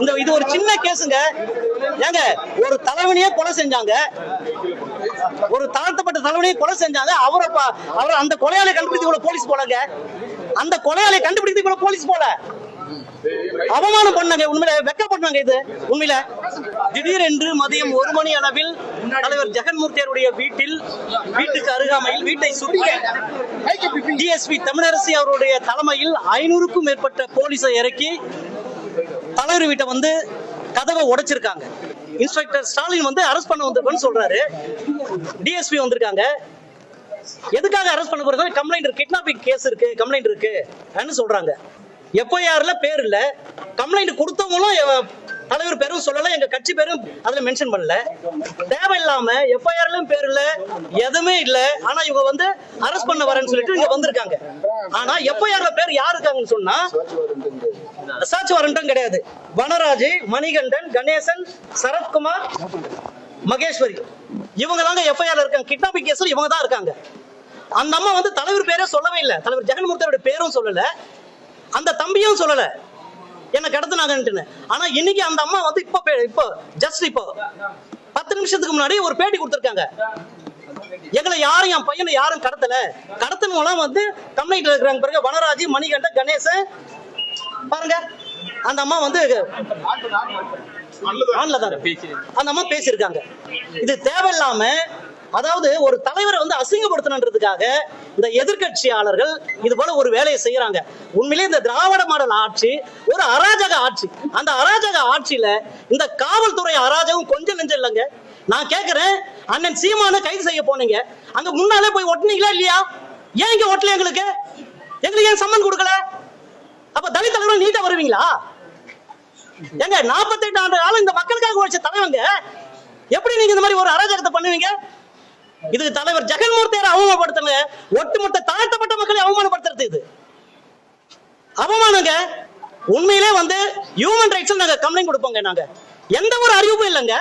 இந்த இது ஒரு சின்ன கேஸுங்க. ஏங்க ஒரு தலைவனையே கொலை செஞ்சாங்க. ஒரு தாழ்த்தப்பட்ட தலைவனையே கொலை செஞ்சாங்க. அவரை அவரை அந்த கொலையாளை கண்டுபிடித்து கூட போலீஸ் போலங்க. அந்த கொலையாளை கண்டுபிடித்து கூட போலீஸ் போல. அவமானம் பண்ணாங்க உண்மையில வெக்கப்பட்டாங்க இது. உண்மையில திடீரென்று மதியம் ஒரு மணி அளவில் தலைவர் ஜெகன்மூர்த்தியருடைய வீட்டில் வீட்டுக்கு அருகாமையில் வீட்டை சுற்றி டிஎஸ்பி தமிழரசி அவருடைய தலைமையில் ஐநூறுக்கும் மேற்பட்ட போலீஸை இறக்கி தலைவர் வீட்டை வந்து கதவை உடைச்சிருக்காங்க. இன்ஸ்பெக்டர் ஸ்டாலின் வந்து அரெஸ்ட் பண்ண வந்திருக்கோன்னு சொல்றாரு. டிஎஸ்பி வந்திருக்காங்க. எதுக்காக அரெஸ்ட் பண்ண போறது கம்ப்ளைண்ட் இருக்கு. கிட்னாப்பிங் கேஸ் இருக்கு. கம்ப்ளைண்ட் இருக்கு. சொல்றாங்க. எஃப்ஐஆர்ல பேர் இல்ல. கம்ப்ளைண்ட் கொடுத்தவங்களும் தலைவர் பேரும் சொல்லல எங்க கட்சி பேரும் அதுல மென்ஷன் பண்ணல. தேவையில்லாம எஃப்ஐஆர்லயும் பேர் இல்ல எதுவுமே இல்ல. ஆனா இவங்க வந்து அரெஸ்ட் பண்ண வரேன்னு சொல்லிட்டு இங்க வந்திருக்காங்க. ஆனா எஃப்ஐஆர்ல பேர் யாரு இருக்காங்கன்னு சொன்னா சர்ச் வரண்டும் கிடையாது. வனராஜ் மணிகண்டன் கணேசன் சரத்குமார் மகேஸ்வரி. இவங்க தாங்க எஃப்ஐஆர்ல இருக்காங்க. கிட்னாப்பிங் கேஸ்ல இவங்க தான் இருக்காங்க. அந்த அம்மா வந்து தலைவர் பேரே சொல்லவே இல்லை. தலைவர் ஜெகன்மூர்த்தியோட பேரும் சொல்லல. அந்த தம்பியும் சொல்லல. என்ன கடத்தினாங்கன்ட்டுன்னு ஆனா இன்னைக்கு அந்த அம்மா வந்து இப்போ இப்போ ஜஸ்ட் இப்போ பத்து நிமிஷத்துக்கு முன்னாடி ஒரு பேட்டி கொடுத்துருக்காங்க. எங்களை யாரும் என் பையனை யாரும் கடத்தல. கடத்தனவங்களாம் வந்து கம்ப்ளைண்ட்ல இருக்கிறாங்க பிறகு வனராஜ் மணிகண்டன் கணேசன் பாருங்க அந்த அம்மா வந்து. அந்த அம்மா பேசியிருக்காங்க. இது தேவையில்லாம அதாவது ஒரு தலைவரை வந்து அசிங்கப்படுத்தணுன்றதுக்காக இந்த எதிர்க்கட்சியாளர்கள் இது போல ஒரு வேலையை செய்யறாங்க. உண்மையிலே இந்த திராவிட மாடல் ஆட்சி ஒரு அராஜக ஆட்சி. அந்த அராஜக ஆட்சியில இந்த காவல்துறை அராஜகம் கொஞ்சம் நெஞ்சம் இல்லைங்க. நான் கேக்குறேன் அண்ணன் சீமான கைது செய்ய போனீங்க. அங்க முன்னாலே போய் ஒட்டினீங்களா இல்லையா? ஏன் இங்க ஒட்டல எங்களுக்கு? எங்களுக்கு ஏன் சம்மன் கொடுக்கல? அப்ப தலித் தலைவர் நீட்டா வருவீங்களா? ஏங்க 48 ஆண்டு காலம் இந்த மக்களுக்காக உழைச்ச தலைவங்க. எப்படி நீங்க இந்த மாதிரி ஒரு அராஜகத்தை பண்ணுவீங்க? இதுக்கு தலைவர் ஜெகன்மூர்த்தியை அவமானப்படுத்துங்க ஒட்டுமொத்த தாழ்த்தப்பட்ட மக்களை அவமானப்படுத்துறது இது. அவமானங்க. உண்மையிலே வந்து ஹியூமன் ரைட்ஸ் நாங்க கம்ப்ளைண்ட் கொடுப்போங்க நாங்க. எந்த ஒரு அறிவிப்பும் இல்லைங்க.